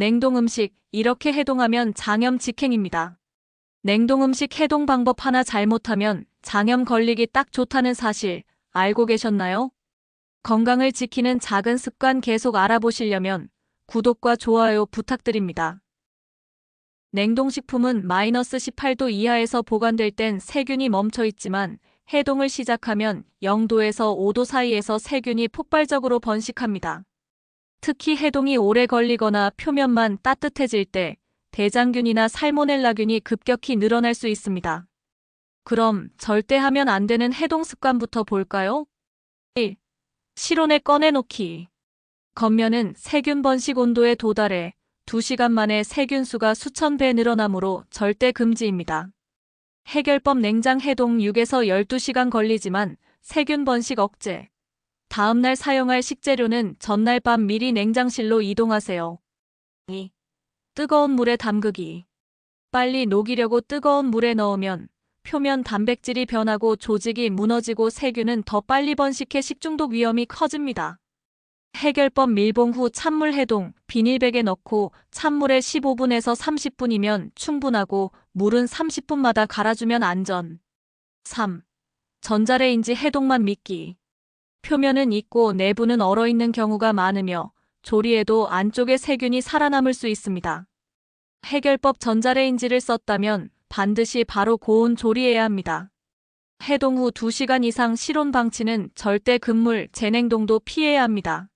냉동 음식, 이렇게 해동하면 장염 직행입니다. 냉동 음식 해동 방법 하나 잘못하면 장염 걸리기 딱 좋다는 사실 알고 계셨나요? 건강을 지키는 작은 습관 계속 알아보시려면 구독과 좋아요 부탁드립니다. 냉동식품은 마이너스 18도 이하에서 보관될 땐 세균이 멈춰 있지만 해동을 시작하면 0도에서 5도 사이에서 세균이 폭발적으로 번식합니다. 특히 해동이 오래 걸리거나 표면만 따뜻해질 때 대장균이나 살모넬라균이 급격히 늘어날 수 있습니다. 그럼 절대 하면 안 되는 해동 습관부터 볼까요? 1. 실온에 꺼내놓기. 겉면은 세균 번식 온도에 도달해 2시간 만에 세균 수가 수천 배 늘어나므로 절대 금지입니다. 해결법 냉장 해동 6에서 12시간 걸리지만 세균 번식 억제. 다음날 사용할 식재료는 전날 밤 미리 냉장실로 이동하세요. 2. 뜨거운 물에 담그기. 빨리 녹이려고 뜨거운 물에 넣으면 표면 단백질이 변하고 조직이 무너지고 세균은 더 빨리 번식해 식중독 위험이 커집니다. 해결법 밀봉 후 찬물 해동, 비닐백에 넣고 찬물에 15분에서 30분이면 충분하고 물은 30분마다 갈아주면 안전. 3. 전자레인지 해동만 믿기. 표면은 익고 내부는 얼어있는 경우가 많으며 조리에도 안쪽에 세균이 살아남을 수 있습니다. 해결법 전자레인지를 썼다면 반드시 바로 고온 조리해야 합니다. 해동 후 2시간 이상 실온 방치는 절대 금물, 재냉동도 피해야 합니다.